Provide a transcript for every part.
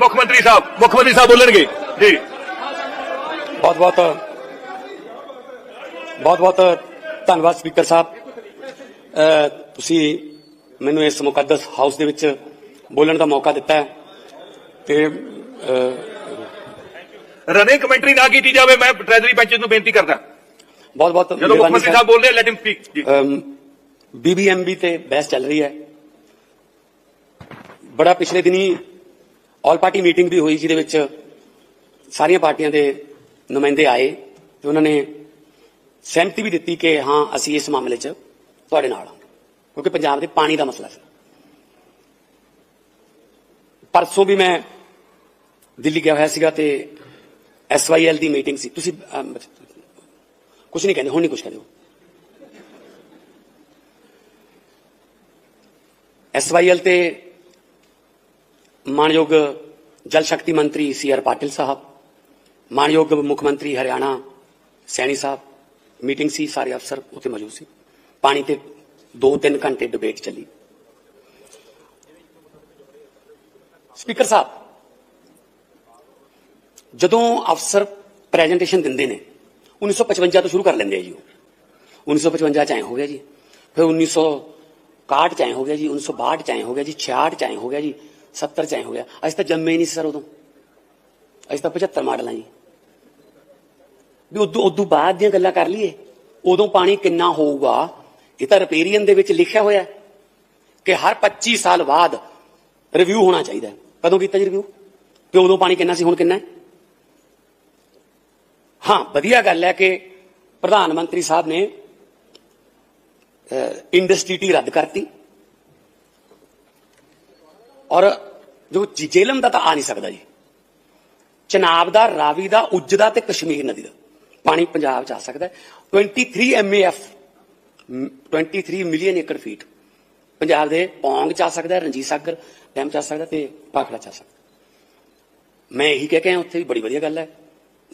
ਮੁੱਖ ਮੰਤਰੀ ਸਾਹਿਬ ਮੁੱਖ ਮੰਤਰੀ ਸਾਹਿਬ ਬੋਲਣਗੇ। ਜੀ। ਬਹੁਤ ਬਹੁਤ ਬਹੁਤ ਬਹੁਤ ਧੰਨਵਾਦ ਸਪੀਕਰ ਸਾਹਿਬ। ਤੁਸੀਂ ਮੈਨੂੰ ਇਸ ਮੁਕੱਦਸ ਹਾਊਸ ਦੇ ਵਿੱਚ ਬੋਲਣ ਦਾ ਮੌਕਾ ਦਿੱਤਾ ਹੈ। ਤੇ ਰਨਿੰਗ ਕਮੈਂਟਰੀ ਨਾ ਕੀਤੀ ਜਾਵੇ ਮੈਂ ਟ੍ਰੈਜਰੀ ਪੈਂਚ ਨੂੰ ਬੇਨਤੀ ਕਰਦਾ। ਬਹੁਤ ਬਹੁਤ ਜਦੋਂ ਮੁੱਖ ਮੰਤਰੀ ਸਾਹਿਬ ਬੋਲਦੇ ਲੈਟ ਹਿਮ ਸਪੀਕ ਜੀ। ਬੀਬੀਐਮਬੀ ਤੇ ਬਹਿਸ ਚੱਲ ਰਹੀ ਹੈ। ਬੜਾ ਪਿਛਲੇ ਦਿਨੀ ਆਲ ਪਾਰਟੀ ਮੀਟਿੰਗ ਵੀ ਹੋਈ ਜਿਹਦੇ ਵਿੱਚ ਸਾਰੀਆਂ ਪਾਰਟੀਆਂ ਦੇ ਨੁਮਾਇੰਦੇ ਆਏ ਤੇ ਉਹਨਾਂ ਨੇ ਸਹਿਮਤੀ ਵੀ ਦਿੱਤੀ ਕਿ ਹਾਂ, ਅਸੀਂ ਇਸ ਮਾਮਲੇ 'ਚ ਤੁਹਾਡੇ ਨਾਲ ਹਾਂ, ਕਿਉਂਕਿ ਪੰਜਾਬ ਦੇ ਪਾਣੀ ਦਾ ਮਸਲਾ ਸੀ। ਪਰਸੋਂ ਵੀ ਮੈਂ ਦਿੱਲੀ ਗਿਆ ਹੋਇਆ ਸੀਗਾ ਤੇ ਐਸਵਾਈਐਲ ਦੀ ਮੀਟਿੰਗ ਸੀ। ਤੁਸੀਂ ਕੁਝ ਨਹੀਂ ਕਹਿੰਦੇ, ਹੁਣ ਨਹੀਂ ਕੁਝ ਕਹਿੰਦੇ। ਹੋ ਐਸਵਾਈਐਲ ਤੇ ਮਾਨਯੋਗ ਜਲ ਸ਼ਕਤੀ ਮੰਤਰੀ ਸੀ ਆਰ ਪਾਟਿਲ ਸਾਹਿਬ ਮਾਨਯੋਗ ਮੁੱਖ ਮੰਤਰੀ ਹਰਿਆਣਾ ਸੈਣੀ ਸਾਹਿਬ ਮੀਟਿੰਗ ਸੀ ਸਾਰੇ ਅਫਸਰ ਉੱਥੇ ਮੌਜੂਦ ਸੀ ਪਾਣੀ ਤੇ 2-3 ਘੰਟੇ ਡਿਬੇਟ ਚੱਲੀ ਸਪੀਕਰ ਸਾਹਿਬ ਜਦੋਂ ਅਫਸਰ ਪ੍ਰੈਜੈਂਟੇਸ਼ਨ ਦਿੰਦੇ ਨੇ 1955 ਤੋਂ ਸ਼ੁਰੂ ਕਰ ਲੈਂਦੇ ਆ ਜੀ ਉਹ 1955 ਚ ਐ ਹੋ ਗਿਆ ਜੀ ਫਿਰ 1961 ਚ ਐ ਹੋ ਗਿਆ ਜੀ 1962 ਚ ਐ ਹੋ ਗਿਆ ਜੀ 66 ਚ ਐ ਹੋ ਗਿਆ ਜੀ 70 ਚ ਐ ਹੋ ਗਿਆ। ਅਸੀਂ ਤਾਂ ਜੰਮੇ ਨਹੀਂ ਸਰ ਉਦੋਂ। ਅਸੀਂ ਤਾਂ 75 ਮਾਡਲਾਂ ਜੀ। ਵੀ ਉਦੋਂ ਉਦੋਂ ਬਾਅਦ ਦੀਆਂ ਗੱਲਾਂ ਕਰ ਲਈਏ। ਉਦੋਂ ਪਾਣੀ ਕਿੰਨਾ ਹੋਊਗਾ, ਇਹ ਤਾਂ ਰਿਪੇਰੀਅਨ ਦੇ ਵਿੱਚ ਲਿਖਿਆ ਹੋਇਆ ਕਿ ਹਰ 25 ਸਾਲ ਬਾਅਦ ਰਿਵਿਊ ਹੋਣਾ ਚਾਹੀਦਾ ਕਦੋਂ ਕੀਤਾ ਜੀ ਰਿਵਿਊ ਕਿ ਉਦੋਂ ਪਾਣੀ ਕਿੰਨਾ ਸੀ, ਹੁਣ ਕਿੰਨਾ ਹੈ? ਹਾਂ, ਵਧੀਆ ਗੱਲ ਹੈ ਕਿ ਪ੍ਰਧਾਨ ਮੰਤਰੀ ਸਾਹਿਬ ਨੇ ਇੰਡਸਟਰੀ ਟੀ ਰੱਦ ਕਰਤੀ। ਔਰ ਜੋ ਜੇਲਮ ਦਾ ਤਾਂ ਆ ਨਹੀਂ ਸਕਦਾ ਜੀ। ਚਨਾਬ ਦਾ, ਰਾਵੀ ਦਾ, ਉੱਜ ਦਾ ਤੇ ਕਸ਼ਮੀਰ ਨਦੀ ਦਾ ਪਾਣੀ ਪੰਜਾਬ ਚ ਆ ਸਕਦਾ ਹੈ। 23 MAF 23 million acre feet Punjab ਦੇ ਪੌਂਗ ਚ ਆ ਸਕਦਾ ਰਣਜੀਤ ਸਾਗਰ ਡੈਮ ਚ ਆ ਸਕਦਾ ਤੇ ਪਾਖੜਾ ਚ ਆ ਸਕਦਾ ਮੈਂ ਇਹੀ ਕਹਿ ਕੇ ਆਇਆ, ਉੱਥੇ ਵੀ ਬੜੀ ਵਧੀਆ ਗੱਲ ਹੈ।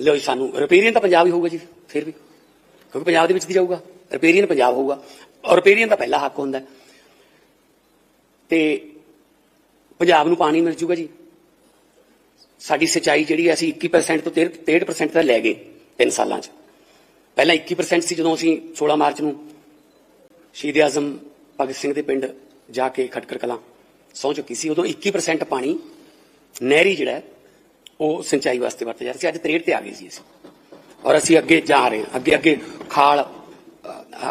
ਲਓ ਸਾਨੂੰ ਰਿਪੇਰੀਅਨ ਤਾਂ ਪੰਜਾਬ ਹੀ ਹੋਊਗਾ ਜੀ, ਫਿਰ ਵੀ। ਕਿਉਂਕਿ ਪੰਜਾਬ ਦੇ ਵਿੱਚ ਦੀ ਜਾਊਗਾ। ਰਿਪੇਰੀਅਨ ਪੰਜਾਬ ਹੋਊਗਾ। ਔਰ ਰਿਪੇਰੀਅਨ ਦਾ ਪਹਿਲਾ ਹੱਕ ਹੁੰਦਾ ਹੈ। ਤੇ ਪੰਜਾਬ ਨੂੰ ਪਾਣੀ ਮਿਲ ਜੂਗਾ ਜੀ। ਸਾਡੀ ਸਿੰਚਾਈ ਜਿਹੜੀ ਅਸੀਂ 21% ਤੋਂ 63% ਤੱਕ ਲੈ ਗਏ 3 ਸਾਲਾਂ 'ਚ। ਪਹਿਲਾਂ 21% ਸੀ ਜਦੋਂ ਅਸੀਂ 16 ਮਾਰਚ ਨੂੰ ਸ਼ਹੀਦ ਆਜ਼ਮ ਭਗਤ ਸਿੰਘ ਦੇ ਪਿੰਡ ਜਾ ਕੇ ਖਟਕਰ ਕਲਾਂ ਸਹੁੰ ਚੁੱਕੀ ਸੀ, ਉਦੋਂ 21% ਪਾਣੀ ਨਹਿਰੀ ਜਿਹੜਾ ਉਹ ਸਿੰਚਾਈ ਵਾਸਤੇ ਵਰਤਿਆ ਜਾ ਰਿਹਾ ਸੀ। ਅੱਜ 63 ਤੇ ਆ ਗਏ ਸੀ ਅਸੀਂ। ਔਰ ਅਸੀਂ ਅੱਗੇ ਜਾ ਰਹੇ ਹਾਂ। ਅੱਗੇ ਅੱਗੇ ਖਾਲ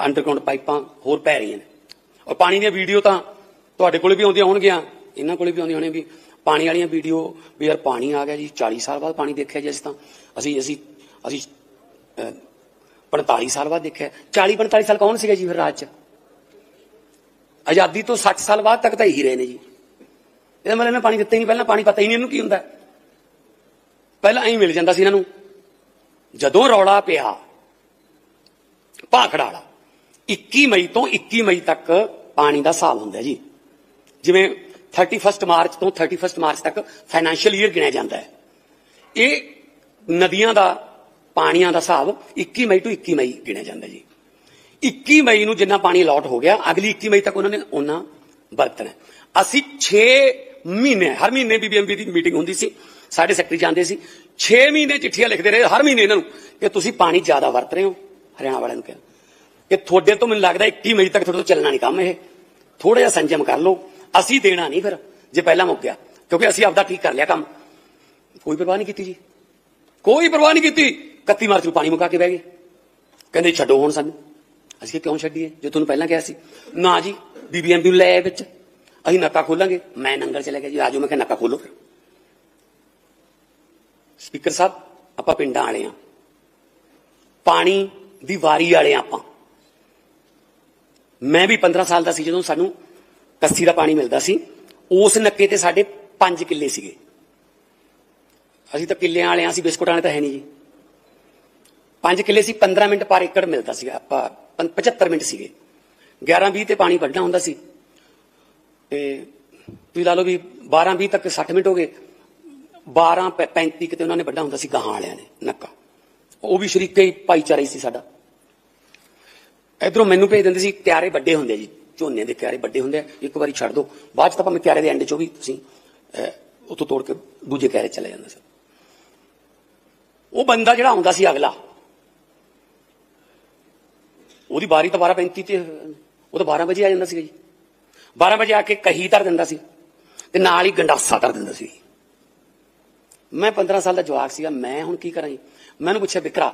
ਅੰਡਰਗਰਾਉਂਡ ਪਾਈਪਾਂ ਹੋਰ ਪੈ ਰਹੀਆਂ ਨੇ। ਔਰ ਪਾਣੀ ਦੀਆਂ ਵੀਡੀਓ ਤਾਂ ਤੁਹਾਡੇ ਕੋਲ ਵੀ ਆਉਂਦੀਆਂ ਹੋਣਗੀਆਂ। ਇਹਨਾਂ ਕੋਲੇ ਵੀ ਆਉਂਦੀਆਂ ਹੋਣਗੀਆਂ ਵੀ ਪਾਣੀ ਵਾਲੀਆਂ ਵੀਡੀਓ ਵੀ ਯਾਰ ਪਾਣੀ ਆ ਗਿਆ ਜੀ 40 ਸਾਲ ਬਾਅਦ ਪਾਣੀ ਦੇਖਿਆ ਜੀ ਅਸੀਂ ਤਾਂ। ਅਸੀਂ ਅਸੀਂ ਅਸੀਂ ਅਹ, 45 ਸਾਲ ਬਾਅਦ ਦੇਖਿਆ। 40 45 ਸਾਲ ਕੌਣ ਸੀਗਾ ਜੀ ਫਿਰ ਰਾਜ 'ਚ? ਆਜ਼ਾਦੀ ਤੋਂ 60 ਸਾਲ ਬਾਅਦ ਤੱਕ ਤਾਂ ਇਹੀ ਰਹੇ ਨੇ ਜੀ। ਇਹਦਾ ਮਤਲਬ ਇਹਨਾਂ ਪਾਣੀ ਦਿੱਤਾ ਹੀ ਨਹੀਂ ਪਹਿਲਾਂ ਪਾਣੀ ਪਤਾ ਹੀ ਨਹੀਂ ਇਹਨੂੰ ਕੀ ਹੁੰਦਾ। ਪਹਿਲਾਂ ਐਂ ਮਿਲ ਜਾਂਦਾ ਸੀ ਇਹਨਾਂ ਨੂੰ। ਜਦੋਂ ਰੌਲਾ ਪਿਆ ਭਾਖੜਾ ਵਾਲਾ 21 ਮਈ ਤੋਂ 21 ਮਈ ਤੱਕ ਪਾਣੀ ਦਾ ਹਿਸਾਬ ਹੁੰਦਾ ਜੀ। ਜਿਵੇਂ 31 ਮਾਰਚ ਤੋਂ 31 ਮਾਰਚ ਤੱਕ ਫਾਈਨੈਂਸ਼ੀਅਲ ਈਅਰ ਗਿਣਿਆ ਜਾਂਦਾ ਹੈ। ਇਹ ਨਦੀਆਂ ਦਾ, ਪਾਣੀਆਂ ਦਾ ਹਿਸਾਬ 21 ਮਈ ਤੋਂ 21 ਮਈ ਗਿਣਿਆ ਜਾਂਦਾ ਜੀ। 21 ਮਈ ਨੂੰ ਜਿੰਨਾ ਪਾਣੀ ਅਲਾਟ ਹੋ ਗਿਆ, ਅਗਲੀ 21 ਮਈ ਤੱਕ ਉਹਨਾਂ ਨੇ ਉਹਨਾਂ ਵਰਤਣਾ ਅਸੀਂ 6 ਮਹੀਨੇ, ਹਰ ਮਹੀਨੇ ਬੀਬੀਐਮਬੀ ਦੀ ਮੀਟਿੰਗ ਹੁੰਦੀ ਸੀ, ਸਾਡੇ ਸੈਕਟਰੀ ਜਾਂਦੇ ਸੀ। 6 ਮਹੀਨੇ ਚਿੱਠੀਆਂ ਲਿਖਦੇ ਰਹੇ, ਹਰ ਮਹੀਨੇ ਇਹਨਾਂ ਨੂੰ ਕਿ ਤੁਸੀਂ ਪਾਣੀ ਜ਼ਿਆਦਾ ਵਰਤ ਰਹੇ ਹੋ, ਹਰਿਆਣਾ ਵਾਲਿਆਂ ਨੂੰ ਕਿਹਾ। ਕਿ ਤੁਹਾਡੇ ਤੋਂ ਮੈਨੂੰ ਲੱਗਦਾ 21 ਮਈ ਤੱਕ ਤੁਹਾਡੇ ਤੋਂ ਚੱਲਣਾ ਨਹੀਂ ਕੰਮ ਇਹ। ਥੋੜਾ ਜਿਹਾ ਸੰਜਮ ਕਰ ਲਓ। ਅਸੀਂ ਦੇਣਾ ਨਹੀਂ ਫਿਰ, ਜੇ ਪਹਿਲਾਂ ਮੁੱਕ ਗਿਆ, ਕਿਉਂਕਿ ਅਸੀਂ ਆਪਦਾ ਠੀਕ ਕਰ ਲਿਆ ਕੰਮ। ਕੋਈ ਪਰਵਾਹ ਨਹੀਂ ਕੀਤੀ ਜੀ। ਕੋਈ ਪਰਵਾਹ ਨਹੀਂ ਕੀਤੀ। 31 ਮਾਰਚ ਨੂੰ ਪਾਣੀ ਮੁਕਾ ਕੇ ਬਹਿ ਗਏ। ਕਹਿੰਦੇ ਛੱਡੋ ਹੁਣ ਸਾਨੂੰ। ਅਸੀਂ ਕਿਉਂ ਛੱਡੀਏ? ਜੇ ਤੁਹਾਨੂੰ ਪਹਿਲਾਂ ਕਿਹਾ ਸੀ। ਨਾ ਜੀ ਬੀਬੀਐਮਬੀ ਨੂੰ ਲੈ ਆਏ ਵਿੱਚ। ਅਸੀਂ ਨੱਕਾ ਖੋਲਾਂਗੇ। ਮੈਂ ਨੰਗਲ ਚਲੇ ਗਿਆ ਜੀ। ਆਜੋ ਮੈਂ ਕਿਹਾ ਨੱਕਾ ਖੋਲੋ ਫਿਰ। ਸਪੀਕਰ ਸਾਹਿਬ, ਆਪਾਂ ਪਿੰਡਾਂ ਵਾਲੇ ਆ। ਪਾਣੀ ਦੀ ਵਾਰੀ ਵਾਲੇ ਹਾਂ ਆਪਾਂ। ਮੈਂ ਵੀ 15 ਸਾਲ ਦਾ ਸੀ ਜਦੋਂ ਸਾਨੂੰ ਕੱਸੀ ਦਾ ਪਾਣੀ ਮਿਲਦਾ ਸੀ, ਉਸ ਨੱਕੇ ਤੇ ਸਾਡੇ 5 ਕਿੱਲੇ ਸੀਗੇ। ਅਸੀਂ ਤਾਂ ਕਿੱਲਿਆਂ ਵਾਲਿਆਂ ਸੀ ਅਸੀਂ ਬਿਸਕੁਟ ਵਾਲੇ ਤਾਂ ਹੈ ਨਹੀਂ ਜੀ। 5 ਕਿੱਲੇ ਸੀ 15 ਮਿੰਟ ਪਰ ਏਕੜ ਮਿਲਦਾ ਸੀਗਾ, ਆਪਾਂ ਪੰ- 75 ਮਿੰਟ ਸੀਗੇ। 11 20 ਤੇ ਪਾਣੀ ਵੱਢਣਾ ਹੁੰਦਾ ਸੀ। ਤੇ ਤੁਸੀਂ ਲਾ ਲਓ ਵੀ 12 20 ਤੱਕ 60 ਮਿੰਟ ਹੋ ਗਏ। 12 ਪੈ- 35 ਕਿਤੇ ਉਹਨਾਂ ਨੇ ਵੱਡਾ ਹੁੰਦਾ ਸੀ ਗਾਹਾਂ ਵਾਲਿਆਂ ਨੇ, ਨੱਕਾ। ਉਹ ਵੀ ਸ਼ਰੀਕੇ ਹੀ ਭਾਈਚਾਰਾ ਹੀ ਸੀ ਸਾਡਾ। ਇਧਰੋਂ ਮੈਨੂੰ ਭੇਜ ਦਿੰਦੇ ਸੀ ਕਿਆਰੇ ਵੱਡੇ ਹੁੰਦੇ ਜੀ। ਝੋਨੇ ਦੇ ਕਿਆਰੇ ਵੱਡੇ ਹੁੰਦੇ ਆ, ਇੱਕ ਵਾਰੀ ਛੱਡ ਦਿਓ ਬਾਅਦ ਚ ਤਾਂ ਭਾਵੇਂ ਕਿਆਰੇ ਦੇ ਐਂਡ ਚੋਂ ਵੀ ਤੁਸੀਂ ਉੱਥੋਂ ਤੋੜ ਕੇ ਦੂਜੇ ਕਹਿਰੇ ਚਲੇ ਜਾਂਦਾ ਸੀ। ਉਹ ਬੰਦਾ ਜਿਹੜਾ ਆਉਂਦਾ ਸੀ ਅਗਲਾ, ਉਹਦੀ ਬਾਰੀ ਤਾਂ 12:35 ਤੇ, ਉਹ ਤਾਂ 12 ਵਜੇ ਆ ਜਾਂਦਾ ਸੀਗਾ ਜੀ। 12 ਵਜੇ ਆ ਕੇ ਕਹੀ ਧਰ ਦਿੰਦਾ ਸੀ ਤੇ ਨਾਲ ਹੀ ਗੰਡਾਸਾ ਧਰ ਦਿੰਦਾ ਸੀ। ਮੈਂ 15 ਸਾਲ ਦਾ ਜਵਾਕ ਸੀਗਾ, ਮੈਂ ਹੁਣ ਕੀ ਕਰਾਂ ਜੀ? ਮੈਨੂੰ ਪੁੱਛਿਆ, ਵਿਕਰਾ,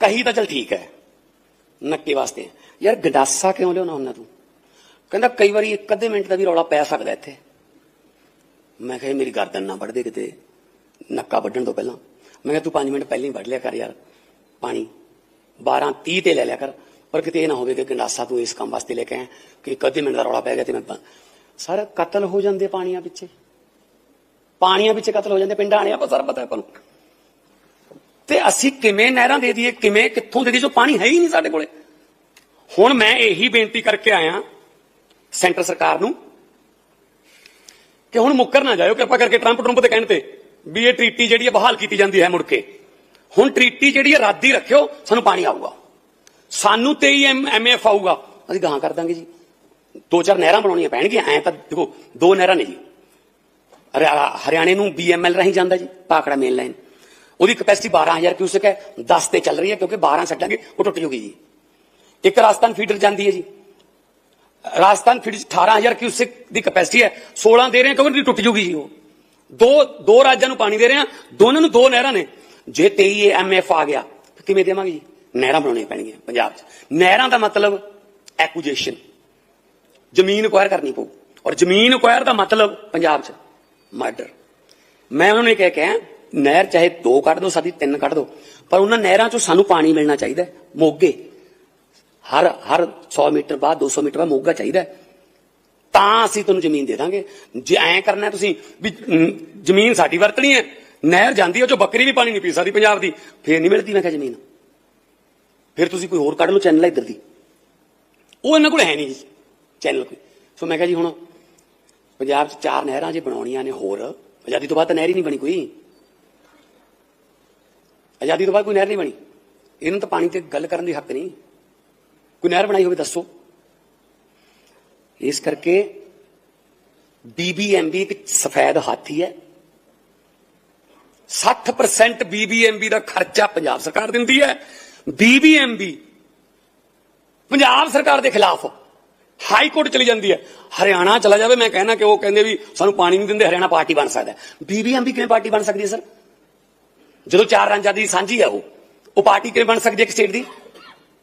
ਕਹੀ ਤਾਂ ਚਲ ਠੀਕ ਹੈ, ਨੱਕੇ ਵਾਸਤੇ। ਯਾਰ ਗੰਡਾਸਾ ਕਿਉਂ ਲਿਆਉਣਾ ਹੁੰਦਾ ਤੂੰ? ਕਹਿੰਦਾ ਕਈ ਵਾਰੀ ਇੱਕ ਅੱਧੇ ਮਿੰਟ ਦਾ ਵੀ ਰੌਲਾ ਪੈ ਸਕਦਾ ਇੱਥੇ। ਮੈਂ ਕਿਹਾ ਮੇਰੀ ਗਰਦਨ ਨਾ ਵੱਢਦੇ ਕਿਤੇ, ਨੱਕਾ ਵੱਢਣ ਤੋਂ ਪਹਿਲਾਂ। ਮੈਂ ਕਿਹਾ ਤੂੰ 5 ਮਿੰਟ ਪਹਿਲਾਂ ਹੀ ਵੱਢ ਲਿਆ ਕਰ ਯਾਰ, ਪਾਣੀ। 12 30 ਤੇ ਲੈ ਲਿਆ ਕਰ। ਪਰ ਕਿਤੇ ਇਹ ਨਾ ਹੋਵੇ ਕਿ ਗੰਡਾਸਾ ਤੂੰ ਇਸ ਕੰਮ ਵਾਸਤੇ ਲੈ ਕੇ ਆਇਆ ਕਿ ਇੱਕ ਅੱਧੇ ਮਿੰਟ ਦਾ ਰੌਲਾ ਪੈ ਗਿਆ ਤੇ ਮੈਂ ਪ- ਸਰ ਕਤਲ ਹੋ ਜਾਂਦੇ ਪਾਣੀਆਂ ਪਿੱਛੇ। ਪਾਣੀਆਂ ਵਿੱਚ ਕਤਲ ਹੋ ਜਾਂਦੇ, ਪਿੰਡਾਂ ਵਾਲਿਆਂ ਆਪਾਂ ਸਾਰਾ ਪਤਾ ਆਪਾਂ ਨੂੰ। ਤੇ ਅਸੀਂ ਕਿਵੇਂ ਨਹਿਰਾਂ ਦੇ ਦਈਏ, ਕਿਵੇਂ, ਕਿੱਥੋਂ ਦੇ ਦਈਏ, ਜੋ ਪਾਣੀ ਹੈ ਹੀ ਨਹੀਂ ਸਾਡੇ ਕੋਲੇ। ਹੁਣ ਮੈਂ ਇਹੀ ਬੇਨਤੀ ਕਰਕੇ ਆਇਆ ਸੈਂਟਰ ਸਰਕਾਰ ਨੂੰ ਕਿ ਹੁਣ ਮੁੱਕਰ ਨਾ ਜਾਇਓ ਕਿਰਪਾ ਕਰਕੇ ਟਰੰਪ ਟਰੰਪ ਦੇ ਕਹਿਣ ਤੇ ਵੀ ਇਹ ਟ੍ਰੀਟੀ ਜਿਹੜੀ ਹੈ ਬਹਾਲ ਕੀਤੀ ਜਾਂਦੀ ਹੈ ਮੁੜ ਕੇ। ਹੁਣ ਟ੍ਰੀਟੀ ਜਿਹੜੀ ਹੈ ਰੱਦ ਹੀ ਰੱਖਿਓ, ਸਾਨੂੰ ਪਾਣੀ ਆਊਗਾ। ਸਾਨੂੰ 23 ਐਮਐਫ ਆਊਗਾ। ਅਸੀਂ ਗਾਹਾਂ ਕਰ ਦਾਂਗੇ ਜੀ। ਦੋ ਚਾਰ ਨਹਿਰਾਂ ਬਣਾਉਣੀਆਂ ਪੈਣਗੀਆਂ। ਐ ਤਾਂ ਦੇਖੋ, ਦੋ ਨਹਿਰਾਂ ਨੇ ਜੀ। ਹਰਿਆ- ਹਰਿਆਣੇ ਨੂੰ ਬੀਐਮਐਲ ਰਾਹੀਂ ਜਾਂਦਾ ਜੀ ਪਾਕੜਾ ਮੇਨ ਲਾਈਨ ਉਹਦੀ ਕਪੈਸਿਟੀ 12000 ਕਿਊਸਕ ਹੈ। 10 ਤੇ ਚੱਲ ਰਹੀ ਹੈ ਕਿਉਂਕਿ 12 ਛੱਡਾਂਗੇ, ਉਹ ਟੁੱਟ ਜੂਗੀ ਜੀ। ਇੱਕ ਰਾਜਸਥਾਨ ਫੀਡਰ ਜਾਂਦੀ ਹੈ ਜੀ। ਰਾਜਸਥਾਨ ਫੀਡਰ 18000 ਕਿਊਸਿਕ ਦੀ ਕਪੈਸਿਟੀ ਹੈ 16 ਦੇ ਰਹੇ ਕਿਉਂਕਿ ਟੁੱਟ ਜੂਗੀ ਜੀ ਉਹ। ਦੋ ਦੋ ਰਾਜਾਂ ਨੂੰ ਪਾਣੀ ਦੇ ਰਹੇ ਹਾਂ ਦੋਨਾਂ ਨੂੰ ਦੋ ਨਹਿਰਾਂ ਨੇ। ਜੇ 23 ਐਮਐਫ ਆ ਗਿਆ ਕਿਵੇਂ ਦੇਵਾਂਗੇ ਜੀ? ਨਹਿਰਾਂ ਬਣਾਉਣੀਆਂ ਪੈਣਗੀਆਂ ਪੰਜਾਬ 'ਚ। ਨਹਿਰਾਂ ਦਾ ਮਤਲਬ ਐਕੁਜੀਸ਼ਨ ਜ਼ਮੀਨ ਅਕਵਾਇਰ ਕਰਨੀ ਪਊ। ਔਰ ਜ਼ਮੀਨ ਅਕਵਾਇਰ ਦਾ ਮਤਲਬ ਪੰਜਾਬ 'ਚ ਮਰਡਰ ਮੈਂ ਉਹਨਾਂ ਨੂੰ ਇਹ ਕਹਿ ਕੇ ਆਇਆ, ਨਹਿਰ ਚਾਹੇ ਦੋ ਕੱਢ ਦੋ ਸਾਡੀ ਤਿੰਨ ਕੱਢ ਦੋ ਪਰ ਉਹਨਾਂ ਨਹਿਰਾਂ 'ਚੋਂ ਸਾਨੂੰ ਪਾਣੀ ਮਿਲਣਾ ਚਾਹੀਦਾ ਮੋਗੇ। ਹਰ ਹਰ 100 ਮੀਟਰ ਬਾਅਦ 200 ਮੀਟਰ ਬਾਅਦ ਮੋਗਾ ਚਾਹੀਦਾ ਤਾਂ ਅਸੀਂ ਤੁਹਾਨੂੰ ਜ਼ਮੀਨ ਦੇ ਦਾਂਗੇ। ਜੇ ਐਂ ਕਰਨਾ ਤੁਸੀਂ ਵੀ ਜ਼ਮੀਨ ਸਾਡੀ ਵਰਤਣੀ ਹੈ, ਨਹਿਰ ਜਾਂਦੀ ਹੈ, ਉਹ ਚੋਂ ਬੱਕਰੀ ਵੀ ਪਾਣੀ ਨਹੀਂ ਪੀ ਸਕਦੀ ਪੰਜਾਬ ਦੀ, ਫੇਰ ਨਹੀਂ ਮਿਲਦੀ ਮੈਂ ਕਿਹਾ ਜ਼ਮੀਨ। ਫਿਰ ਤੁਸੀਂ ਕੋਈ ਹੋਰ ਕੱਢ ਲਓ ਚੈਨਲ ਇੱਧਰ ਦੀ। ਉਹ ਇਹਨਾਂ ਕੋਲ ਹੈ ਨਹੀਂ ਜੀ, ਚੈਨਲ ਕੋਈ। ਸੋ ਮੈਂ ਕਿਹਾ ਜੀ ਹੁਣ ਪੰਜਾਬ 'ਚ ਚਾਰ ਨਹਿਰਾਂ ਜੇ ਬਣਾਉਣੀਆਂ ਨੇ ਹੋਰ, ਆਜ਼ਾਦੀ ਤੋਂ ਬਾਅਦ ਤਾਂ ਨਹਿਰ ਹੀ ਨਹੀਂ ਬਣੀ ਕੋਈ। ਆਜ਼ਾਦੀ ਤੋਂ ਬਾਅਦ ਕੋਈ ਨਹਿਰ ਨਹੀਂ ਬਣੀ। ਇਹਨਾਂ ਤਾਂ ਪਾਣੀ ਤੇ ਗੱਲ ਕਰਨ ਦੀ ਹੱਕ ਨਹੀਂ। ਕੋਈ ਨਹਿਰ ਬਣਾਈ ਹੋਵੇ, ਦੱਸੋ। ਇਸ ਕਰਕੇ ਬੀਬੀਐਮਬੀ ਇੱਕ ਸਫੈਦ ਹਾਥੀ ਹੈ। 60% ਬੀਬੀਐਮਬੀ ਦਾ ਖਰਚਾ ਪੰਜਾਬ ਸਰਕਾਰ ਦਿੰਦੀ ਹੈ। ਬੀਬੀਐਮਬੀ ਪੰਜਾਬ ਸਰਕਾਰ ਦੇ ਖਿਲਾਫ ਹਾਈ ਕੋਰਟ ਚਲੀ ਜਾਂਦੀ ਹੈ। ਹਰਿਆਣਾ ਚਲਾ ਜਾਵੇ, ਮੈਂ ਕਹਿਣਾ ਕਿ ਉਹ ਕਹਿੰਦੇ ਵੀ ਸਾਨੂੰ ਪਾਣੀ ਨਹੀਂ ਦਿੰਦੇ, ਹਰਿਆਣਾ ਪਾਰਟੀ ਬਣ ਸਕਦਾ ਹੈ। ਬੀਬੀਐਮਬੀ ਕਿਵੇਂ ਪਾਰਟੀ ਬਣ ਸਕਦੀ ਹੈ, ਸਰ? ਜਦੋਂ ਚਾਰ ਰਾਜਾਂ ਦੀ ਸਾਂਝੀ ਹੈ ਉਹ ਉਹ ਪਾਰਟੀ ਕਿਵੇਂ ਬਣ ਸਕਦੀ ਹੈ ਇੱਕ ਸਟੇਟ ਦੀ?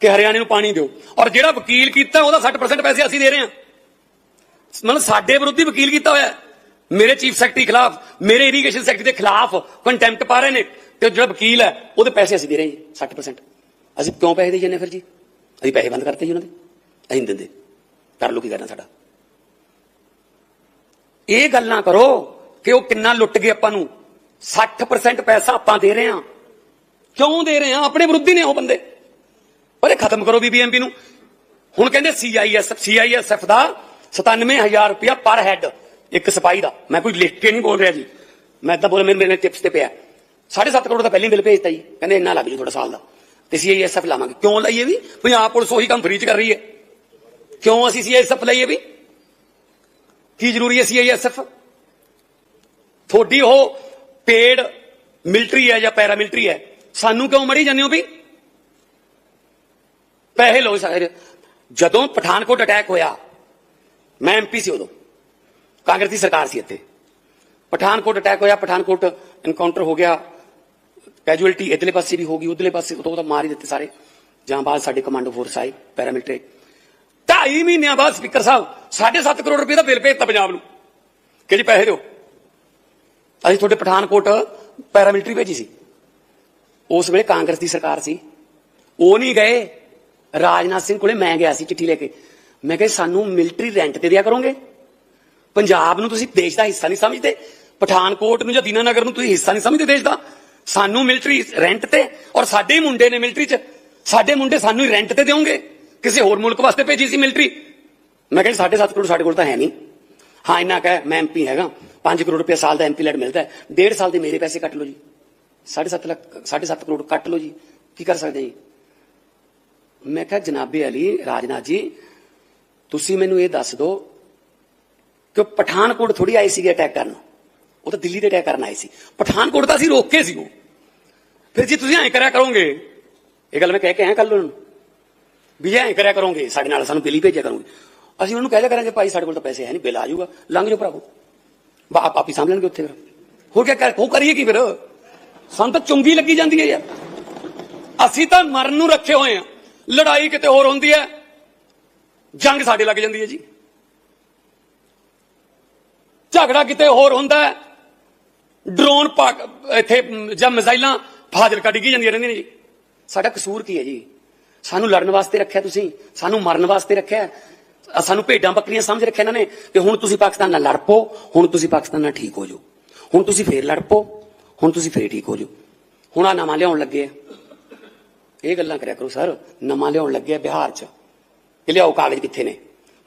ਕਿ ਹਰਿਆਣੇ ਨੂੰ ਪਾਣੀ ਦਿਓ। ਔਰ ਜਿਹੜਾ ਵਕੀਲ ਕੀਤਾ, ਉਹਦਾ 60% ਪੈਸੇ ਅਸੀਂ ਦੇ ਰਹੇ ਹਾਂ। ਮਤਲਬ ਸਾਡੇ ਵਿਰੁੱਧੀ ਵਕੀਲ ਕੀਤਾ ਹੋਇਆ ਮੇਰੇ ਚੀਫ ਸੈਕਟਰੀ ਖਿਲਾਫ, ਮੇਰੇ ਇਰੀਗੇਸ਼ਨ ਸੈਕਟਰੀ ਦੇ ਖਿਲਾਫ ਕੰਟੈਂਪਟ ਪਾ ਰਹੇ ਨੇ। ਤੇ ਜਿਹੜਾ ਵਕੀਲ ਹੈ, ਉਹਦੇ ਪੈਸੇ ਅਸੀਂ ਦੇ ਰਹੇ ਹਾਂ ਜੀ 60% ਅਸੀਂ ਕਿਉਂ ਪੈਸੇ ਦੇ ਜਾਂਦੇ ਫਿਰ ਜੀ? ਅਸੀਂ ਪੈਸੇ ਬੰਦ ਕਰਤੇ ਜੀ ਉਹਨਾਂ ਦੇ। ਅਸੀਂ ਨਹੀਂ ਦਿੰਦੇ। ਕਰ ਲੋ ਕੀ ਕਰਨਾ ਸਾਡਾ। ਇਹ ਗੱਲਾਂ ਕਰੋ ਕਿ ਉਹ ਕਿੰਨਾ ਲੁੱਟ ਗਏ ਆਪਾਂ ਨੂੰ। 60% ਪੈਸਾ ਆਪਾਂ ਦੇ ਰਹੇ ਹਾਂ। ਕਿਉਂ ਦੇ ਰਹੇ ਹਾਂ? ਆਪਣੇ ਵਿਰੁੱਧੀ ਨੇ ਉਹ ਬੰਦੇ। ਪਰ ਇਹ ਖਤਮ ਕਰੋ ਬੀਬੀਐਮਪੀ ਨੂੰ। ਹੁਣ ਕਹਿੰਦੇ ਸੀਆਈਐਸਐਫ ਸੀਆਈਐਸਐਫ ਦਾ 97000 ਰੁਪਇਆ ਪਰ ਹੈਡ ਇੱਕ ਸਿਪਾਹੀ ਦਾ। ਮੈਂ ਕੋਈ ਲਿਖ ਕੇ ਨਹੀਂ ਬੋਲ ਰਿਹਾ ਜੀ। ਮੈਂ ਤਾਂ ਬੋਲ ਮੇਰੇ ਮੇਰੇ ਟਿਪਸ ਤੇ ਪਿਆ। 7.5 ਕਰੋੜ ਦਾ ਪਹਿਲਾਂ ਹੀ ਬਿੱਲ ਭੇਜਤਾ ਜੀ। ਕਹਿੰਦੇ ਇੰਨਾ ਲੱਗ ਜੂ ਥੋੜਾ ਸਾਲ ਦਾ। ਤੇ ਸੀਆਈਐਸਐਫ ਲਾਵਾਂਗੇ। ਕਿਉਂ ਲਾਈਏ ਵੀ? ਪੰਜਾਬ ਪੁਲਿਸ ਉਹੀ ਕੰਮ ਫਰੀ ਚ ਕਰ ਰਹੀ ਹੈ। ਕਿਉਂ ਅਸੀਂ ਸੀਆਈਐਸਐਫ ਲਈਏ ਵੀ? ਕੀ ਜ਼ਰੂਰੀ ਹੈ ਸੀਆਈਐਸਐਫ ਤੁਹਾਡੀ ਉਹ ਪੇਡ ਮਿਲਟਰੀ ਹੈ ਜਾਂ ਪੈਰਾ ਮਿਲਟਰੀ ਹੈ? ਸਾਨੂੰ ਕਿਉਂ ਮੜੀ ਜਾਂਦੇ ਹੋ ਵੀ? ਪੈਸੇ ਲਓ ਸਾਰੇ ਜਦੋਂ ਪਠਾਨਕੋਟ ਅਟੈਕ ਹੋਇਆ, ਮੈਂ ਐਮਪੀ ਸੀ ਉਦੋਂ। ਕਾਂਗਰਸ ਦੀ ਸਰਕਾਰ ਸੀ ਇੱਥੇ। ਪਠਾਨਕੋਟ ਅਟੈਕ ਹੋਇਆ, ਪਠਾਨਕੋਟ ਐਨਕਾਊਂਟਰ ਹੋ ਗਿਆ। ਕੈਜੂਅਲਟੀ ਇਧਰਲੇ ਪਾਸੇ ਵੀ ਹੋ ਗਈ, ਉਧਰਲੇ ਪਾਸੇ ਉਦੋਂ ਤਾਂ ਮਾਰ ਹੀ ਦਿੱਤੇ ਸਾਰੇ। ਜਾਂ ਬਾਅਦ ਸਾਡੇ ਕਮਾਂਡੋ ਫੋਰਸ ਆਏ ਪੈਰਾਮਿਲਟਰੀ ਢਾਈ ਮਹੀਨਿਆਂ ਬਾਅਦ ਸਪੀਕਰ ਸਾਹਿਬ 7.5 ਕਰੋੜ ਰੁਪਏ ਦਾ ਬਿੱਲ ਭੇਜਤਾ ਪੰਜਾਬ ਨੂੰ। ਕਿ ਜੀ ਪੈਸੇ ਦਿਓ। ਅਸੀਂ ਤੁਹਾਡੇ ਪਠਾਨਕੋਟ ਪੈਰਾਮਿਲਟਰੀ ਭੇਜੀ ਸੀ। ਉਸ ਵੇਲੇ ਕਾਂਗਰਸ ਦੀ ਸਰਕਾਰ ਸੀ। ਉਹ ਨਹੀਂ ਗਏ। ਰਾਜਨਾਥ ਸਿੰਘ ਕੋਲੇ ਮੈਂ ਗਿਆ ਸੀ ਚਿੱਠੀ ਲੈ ਕੇ। ਮੈਂ ਕਿਹਾ, ਸਾਨੂੰ ਮਿਲਟਰੀ ਰੈਂਟ ਤੇ ਦਿਆ ਕਰੋਗੇ? ਪੰਜਾਬ ਨੂੰ ਤੁਸੀਂ ਦੇਸ਼ ਦਾ ਹਿੱਸਾ ਨਹੀਂ ਸਮਝਦੇ? ਪਠਾਨਕੋਟ ਨੂੰ ਜਾਂ ਦੀਨਾਨਗਰ ਨੂੰ ਤੁਸੀਂ ਹਿੱਸਾ ਨਹੀਂ ਸਮਝਦੇ ਦੇਸ਼ ਦਾ? ਸਾਨੂੰ ਮਿਲਟਰੀ ਰੈਂਟ ਤੇ ਔਰ ਸਾਡੇ ਹੀ ਮੁੰਡੇ ਨੇ ਮਿਲਟਰੀ 'ਚ, ਸਾਡੇ ਮੁੰਡੇ ਸਾਨੂੰ ਹੀ ਰੈਂਟ ਤੇ ਦਿਓਗੇ? ਕਿਸੇ ਹੋਰ ਮੁਲਕ ਵਾਸਤੇ ਭੇਜੀ ਸੀ ਮਿਲਟਰੀ ਮੈਂ ਕਿਹਾ 7.5 ਕਰੋੜ ਸਾਡੇ ਕੋਲ ਤਾਂ ਹੈ ਨਹੀਂ। ਹਾਂ, ਇੰਨਾ ਕਹਿ ਮੈਂ ਐਮਪੀ ਹੈਗਾ। 5 ਕਰੋੜ ਰੁਪਏ ਸਾਲ ਦਾ ਐਮਪੀ ਲੈਟ ਮਿਲਦਾ ਹੈ। ਡੇਢ ਸਾਲ ਦੇ ਮੇਰੇ ਪੈਸੇ ਕੱਟ ਲਓ ਜੀ। 7.5 ਲੱਖ 7.5 ਕਰੋੜ ਕੱਟ ਲਓ ਜੀ। ਕੀ ਕਰ ਸਕਦੇ ਜੀ? ਮੈਂ ਕਿਹਾ, ਜਨਾਬੇ ਅਲੀ, ਰਾਜਨਾਥ ਜੀ, ਤੁਸੀਂ ਮੈਨੂੰ ਇਹ ਦੱਸ ਦਿਓ ਕਿ ਪਠਾਨਕੋਟ ਥੋੜੀ ਆਏ ਸੀਗੇ ਅਟੈਕ ਕਰਨ। ਉਹ ਤਾਂ ਦਿੱਲੀ ਤੇ ਅਟੈਕ ਕਰਨ ਆਏ ਸੀ। ਪਠਾਨਕੋਟ ਤਾਂ ਅਸੀਂ ਰੋਕ ਕੇ ਸੀ ਉਹ। ਫਿਰ ਜੀ ਤੁਸੀਂ ਐਂ ਕਰਿਆ ਕਰੋਗੇ, ਇਹ ਗੱਲ ਮੈਂ ਕਹਿ ਕੇ ਆਇਆ ਕੱਲ ਉਹਨਾਂ ਨੂੰ, ਵੀ ਜੇ ਐਂ ਕਰਿਆ ਕਰੋਗੇ, ਸਾਡੇ ਨਾਲ ਸਾਨੂੰ ਦਿੱਲੀ ਭੇਜਿਆ ਕਰੋਗੇ। ਅਸੀਂ ਉਹਨਾਂ ਨੂੰ ਕਹਿ ਦਿਆ ਕਰਾਂਗੇ, ਭਾਈ, ਸਾਡੇ ਕੋਲ ਤਾਂ ਪੈਸੇ ਹੈ ਨਹੀਂ, ਬਿੱਲ ਆ ਜਾਊਗਾ, ਲੰਘ ਜਾਓ ਭਰਾਵੋ। ਬਾ, ਆਪ ਹੀ ਸਾਂਭ ਲੈਣਗੇ ਉੱਥੇ ਫਿਰ। ਹੋਰ ਕੀ ਕਰ, ਉਹ ਕਰੀਏ ਕੀ ਫਿਰ? ਸਾਨੂੰ ਤਾਂ ਚੁੰਗੀ ਲੱਗੀ ਜਾਂਦੀ ਹੈ ਯਾਰ। ਅਸੀਂ ਤਾਂ ਮਰਨ ਨੂੰ ਰੱਖੇ ਹੋਏ ਆ ਲੜਾਈ ਕਿਤੇ ਹੋਰ ਹੁੰਦੀ ਹੈ? ਜੰਗ ਸਾਡੇ ਲੱਗ ਜਾਂਦੀ ਹੈ ਜੀ। ਝਗੜਾ ਕਿਤੇ ਹੋਰ ਹੁੰਦਾ ਹੈ? ਡਰੋਨ ਪਾਕ ਇੱਥੇ ਜਾਂ ਮਿਜ਼ਾਈਲਾਂ ਫਾਜ਼ਿਲ ਕੱਢ ਗਈ ਜਾਂਦੀਆਂ ਰਹਿੰਦੀਆਂ ਨੇ ਜੀ। ਸਾਡਾ ਕਸੂਰ ਕੀ ਹੈ ਜੀ? ਸਾਨੂੰ ਲੜਨ ਵਾਸਤੇ ਰੱਖਿਆ ਤੁਸੀਂ, ਸਾਨੂੰ ਮਰਨ ਵਾਸਤੇ ਰੱਖਿਆ ਸਾਨੂੰ ਭੇਡਾਂ ਬੱਕਰੀਆਂ ਸਮਝ ਰੱਖਿਆ ਇਹਨਾਂ ਨੇ ਕਿ ਹੁਣ ਤੁਸੀਂ ਪਾਕਿਸਤਾਨ ਨਾਲ ਲੜ ਪੋ ਹੁਣ ਤੁਸੀਂ ਪਾਕਿਸਤਾਨ ਨਾਲ ਠੀਕ ਹੋ ਜਾਓ। ਹੁਣ ਤੁਸੀਂ ਫੇਰ ਲੜ ਪੋ ਹੁਣ ਤੁਸੀਂ ਫੇਰ ਠੀਕ ਹੋ ਜਾਓ। ਹੁਣ ਆ ਨਵਾਂ ਲਿਆਉਣ ਲੱਗੇ ਆ। ਇਹ ਗੱਲਾਂ ਕਰਿਆ ਕਰੋ ਸਰ, ਨਵਾਂ ਲਿਆਉਣ ਲੱਗਿਆ ਬਿਹਾਰ 'ਚ। ਇਹ ਲਿਆਓ ਕਾਗਜ਼ ਕਿੱਥੇ ਨੇ?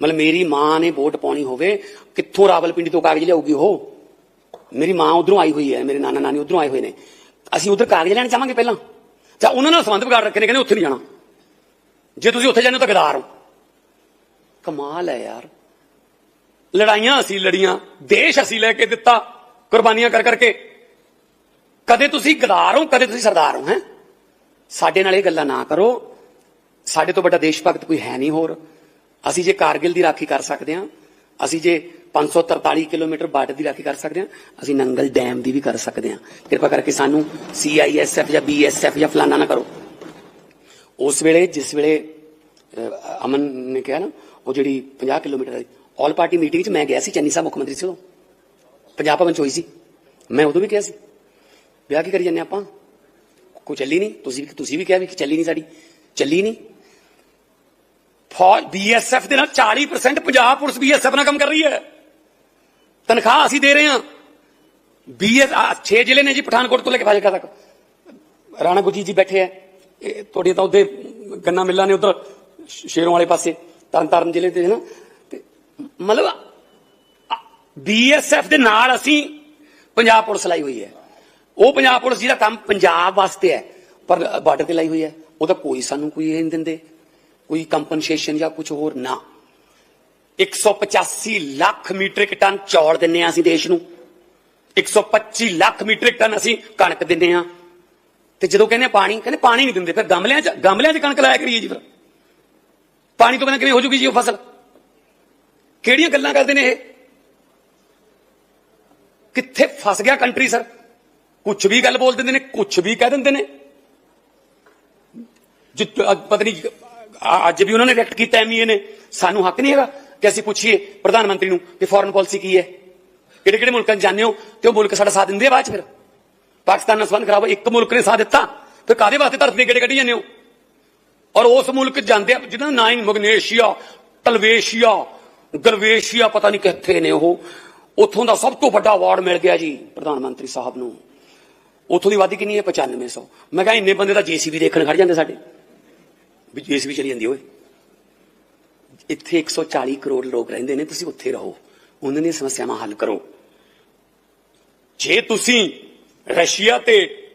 ਮਤਲਬ ਮੇਰੀ ਮਾਂ ਨੇ ਵੋਟ ਪਾਉਣੀ ਹੋਵੇ, ਕਿੱਥੋਂ ਰਾਵਲਪਿੰਡੀ ਤੋਂ ਕਾਗਜ਼ ਲਿਆਊਗੀ ਉਹ? ਮੇਰੀ ਮਾਂ ਉਧਰੋਂ ਆਈ ਹੋਈ ਹੈ, ਮੇਰੇ ਨਾਨਾ ਨਾਨੀ ਉਧਰੋਂ ਆਏ ਹੋਏ ਨੇ। ਅਸੀਂ ਉਧਰ ਕਾਗਜ਼ ਲੈਣ ਚਾਹਾਂਗੇ ਪਹਿਲਾਂ? ਜਾਂ ਉਹਨਾਂ ਨਾਲ ਸੰਬੰਧ ਵਿਗਾੜ ਰੱਖੇ ਨੇ, ਕਹਿੰਦੇ ਉੱਥੇ ਨਹੀਂ ਜਾਣਾ। ਜੇ ਤੁਸੀਂ ਉੱਥੇ ਜਾਂਦੇ ਹੋ ਤਾਂ ਗਦਾਰ ਹੋ। ਕਮਾਲ ਹੈ ਯਾਰ। ਲੜਾਈਆਂ ਅਸੀਂ ਲੜੀਆਂ, ਦੇਸ਼ ਅਸੀਂ ਲੈ ਕੇ ਦਿੱਤਾ, ਕੁਰਬਾਨੀਆਂ ਕਰ ਕਰਕੇ। ਕਦੇ ਤੁਸੀਂ ਗਦਾਰ ਹੋ, ਕਦੇ ਤੁਸੀਂ ਸਰਦਾਰ ਹੋ, ਹੈ? ਸਾਡੇ ਨਾਲ ਇਹ ਗੱਲਾਂ ਨਾ ਕਰੋ। ਸਾਡੇ ਤੋਂ ਵੱਡਾ ਦੇਸ਼ ਭਗਤ ਕੋਈ ਹੈ ਨਹੀਂ ਹੋਰ। ਅਸੀਂ ਜੇ ਕਾਰਗਿਲ ਦੀ ਰਾਖੀ ਕਰ ਸਕਦੇ ਹਾਂ, ਅਸੀਂ ਜੇ 543 ਕਿਲੋਮੀਟਰ ਬਾਰਡਰ ਦੀ ਰਾਖੀ ਕਰ ਸਕਦੇ ਹਾਂ, ਅਸੀਂ ਨੰਗਲ ਡੈਮ ਦੀ ਵੀ ਕਰ ਸਕਦੇ ਹਾਂ। ਕਿਰਪਾ ਕਰਕੇ ਸਾਨੂੰ ਸੀਆਈਐਸਐਫ ਜਾਂ ਬੀਐਸਐਫ ਜਾਂ ਫਲਾਨਾ ਨਾ ਕਰੋ। ਉਸ ਵੇਲੇ, ਜਿਸ ਵੇਲੇ ਅਮਨ ਨੇ ਕਿਹਾ ਨਾ, ਉਹ ਜਿਹੜੀ 50 ਕਿਲੋਮੀਟਰ ਵਾਲੀ ਆਲ ਪਾਰਟੀ ਮੀਟਿੰਗ 'ਚ ਮੈਂ ਗਿਆ ਸੀ ਚੰਨੀ ਸਾਹਿਬ ਮੁੱਖ ਮੰਤਰੀ ਸੀ ਉਦੋਂ ਪੰਜਾਬ ਭਵਨ 'ਚ ਹੋਈ ਸੀ। ਮੈਂ ਉਦੋਂ ਵੀ ਕਿਹਾ ਸੀ। ਵਿਆਹ ਕੀ ਕਰੀ ਜਾਂਦੇ ਆਪਾਂ? ਕੋਈ ਚੱਲੀ ਨਹੀਂ, ਤੁਸੀਂ ਵੀ ਤੁਸੀਂ ਵੀ ਕਿਹਾ ਵੀ ਚੱਲੀ ਨਹੀਂ ਸਾਡੀ। ਚੱਲੀ ਨਹੀਂ। ਫੌਜ ਬੀਐਸਐਫ ਦੇ ਨਾਲ 40% ਪੰਜਾਬ ਪੁਲਿਸ ਬੀਐਸਐਫ ਨਾਲ ਕੰਮ ਕਰ ਰਹੀ ਹੈ। ਤਨਖਾਹ ਅਸੀਂ ਦੇ ਰਹੇ ਹਾਂ। ਬੀਐਸ 6 ਜ਼ਿਲ੍ਹੇ ਨੇ ਜੀ, ਪਠਾਨਕੋਟ ਤੋਂ ਲੈ ਕੇ ਫਾਜ਼ਿਲਕਾ ਤੱਕ। ਰਾਣਾ ਗੁਰਜੀਤ ਜੀ ਬੈਠੇ ਆ। ਇਹ ਤੁਹਾਡੇ ਤਾਂ ਉਹਦੇ ਗੰਨਾ ਮਿੱਲਾਂ ਨੇ ਉਧਰ ਸ਼ੇਰੋਂ ਵਾਲੇ ਪਾਸੇ, ਤਰਨਤਾਰਨ ਜ਼ਿਲ੍ਹੇ ਤੇ, ਹੈ ਨਾ? ਤੇ ਮਤਲਬ ਬੀਐਸਐਫ ਦੇ ਨਾਲ ਅਸੀਂ ਪੰਜਾਬ ਪੁਲਿਸ ਲਾਈ ਹੋਈ ਹੈ। ਉਹ ਪੰਜਾਬ ਪੁਲਿਸ ਜਿਹਦਾ ਕੰਮ ਪੰਜਾਬ ਵਾਸਤੇ ਹੈ, ਪਰ ਬਾਰਡਰ ਤੇ ਲਾਈ ਹੋਈ ਹੈ ਉਹਦਾ ਕੋਈ ਸਾਨੂੰ ਕੋਈ ਇਹ ਨਹੀਂ ਦਿੰਦੇ। ਕੋਈ ਕੰਪਨਸੇਸ਼ਨ ਜਾਂ ਕੁਝ ਹੋਰ ਨਾ। 185 ਲੱਖ ਮੀਟ੍ਰਿਕ ਟਨ ਚੌਲ ਦਿੰਨੇ ਆ ਅਸੀਂ ਦੇਸ਼ ਨੂੰ। 125 ਲੱਖ ਮੀਟ੍ਰਿਕ ਟਨ ਅਸੀਂ ਕਣਕ ਦਿੰਨੇ ਆ ਤੇ ਜਦੋਂ ਕਹਿੰਦੇ ਆ ਪਾਣੀ, ਕਹਿੰਦੇ ਪਾਣੀ ਨਹੀਂ ਦਿੰਦੇ, ਫਿਰ ਗਮਲਿਆਂ 'ਚ ਗਮਲਿਆਂ 'ਚ ਕਣਕ ਲਾਇਆ ਕਰੀਏ ਜੀ ਫਿਰ। ਪਾਣੀ ਤੋਂ ਬਿਨਾਂ ਕਿਵੇਂ ਹੋ ਜੂਗੀ ਜੀ ਉਹ ਫਸਲ? ਕਿਹੜੀਆਂ ਗੱਲਾਂ ਕਰਦੇ ਨੇ ਇਹ? ਕਿੱਥੇ ਫਸ ਗਿਆ ਕੰਟਰੀ ਸਰ ਕੁਝ ਵੀ ਗੱਲ ਬੋਲ ਦਿੰਦੇ ਨੇ ਕੁਝ ਵੀ ਕਹਿ ਦਿੰਦੇ ਨੇ। ਜਿੱਤ ਪਤਾ ਨਹੀਂ ਅੱਜ ਵੀ ਉਹਨਾਂ ਨੇ ਰਿਐਕਟ ਕੀਤਾ ਐਮਈਏ ਨੇ ਸਾਨੂੰ ਹੱਕ ਨਹੀਂ ਹੈਗਾ ਕਿ ਅਸੀਂ ਪੁੱਛੀਏ ਪ੍ਰਧਾਨ ਮੰਤਰੀ ਨੂੰ ਕਿ ਫੋਰਨ ਪਾਲਿਸੀ ਕੀ ਹੈ। ਕਿਹੜੇ ਕਿਹੜੇ ਮੁਲਕਾਂ 'ਚ ਜਾਂਦੇ ਹੋ? ਤੇ ਉਹ ਮੁਲਕ ਸਾਡਾ ਸਾਥ ਦਿੰਦੇ ਆ ਬਾਅਦ ਚ ਫਿਰ। ਪਾਕਿਸਤਾਨ ਨਾਲ ਸੰਬੰਧ ਖਰਾਬ ਇੱਕ ਮੁਲਕ ਨੇ ਸਾਥ ਦਿੱਤਾ। ਫਿਰ ਕਾਦੇ ਵਾਸਤੇ ਧਰਤੀ ਦੇ ਕਿਹੜੇ ਕੱਢੀ ਜਾਂਦੇ ਹੋ? ਔਰ ਉਸ ਮੁਲਕ ਜਾਂਦੇ ਆ, ਜਿਹਨਾਂ ਦਾ ਨਾਂ ਹੀ ਮਗਨੇਸ਼ੀਆ, ਤਲਵੇਸ਼ੀਆ, ਗਰਵੇਸ਼ੀਆ, ਪਤਾ ਨਹੀਂ ਕਿੱਥੇ ਨੇ ਉਹ। ਉੱਥੋਂ ਦਾ ਸਭ ਤੋਂ ਵੱਡਾ ਅਵਾਰਡ ਮਿਲ ਗਿਆ ਜੀ, ਪ੍ਰਧਾਨ ਮੰਤਰੀ ਸਾਹਿਬ ਨੂੰ। ਉੱਥੋਂ ਦੀ ਆਬਾਦੀ ਕਿੰਨੀ ਹੈ? 9500 ਮੈਂ ਕਿਹਾ ਇੰਨੇ ਬੰਦੇ ਤਾਂ ਜੀਸੀਬੀ ਦੇਖਣ ਖੜ ਜਾਂਦੇ ਸਾਡੇ। ਵੀ ਜੀਸੀਬੀ ਚਲੀ ਜਾਂਦੀ ਓਏ। ਇੱਥੇ 140 ਕਰੋੜ ਲੋਕ ਰਹਿੰਦੇ ਨੇ, ਤੁਸੀਂ ਉੱਥੇ ਰਹੋ। ਉਹਨਾਂ ਦੀਆਂ ਸਮੱਸਿਆਵਾਂ ਹੱਲ ਕਰੋ। ਜੇ ਤੁਸੀਂ ਰਸ਼ੀਆ ਤੇ